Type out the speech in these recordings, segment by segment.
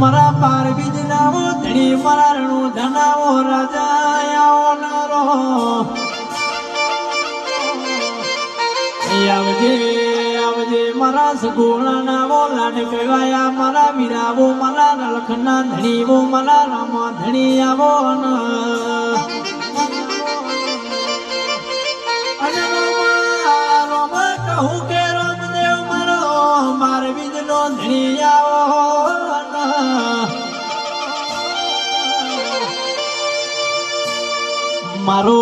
મારા પારબીજ નાવો ધણી મારા રણું ધનાવો રાજા આવો નરો. આવજે આવજે મારા સગુણા નાવો લાડ કહેવાયા મારા મીરાવો મારા નલખના ધણીવો મારા રામ ધણી આવો ન. અને રોમા કહું કે મારો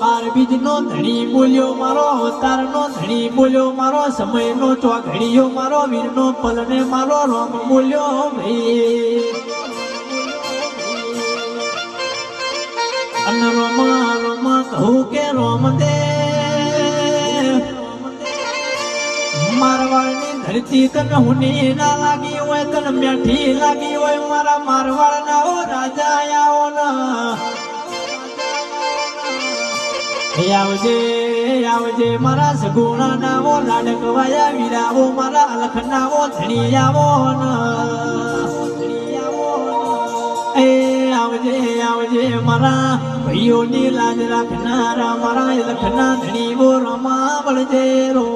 બાર બીજ નો ધણી બોલ્યો, મારો અવતાર નો ધણી બોલ્યો, મારો સમય નો ચોઘડીયો, મારો વીર નો પલને મારો રોમ બોલ્યો ભાઈ અન રોમ રોમ, કહું કે રોમ દે. મારવાડની ધરતી તને હુની ના લાગી હોય, તને મેઠી લાગી હોય, મારા મારવાડ હે આવજે આવજે, મારા સગુણા નાવો લાડકવાયા વીરાવો મારા અલખનાવો ધણી આવો એ આવજે આવજે, મારા ભાઈઓની લાજ રાખનારા, મારા લખના ધણી વો રમા બળજે રો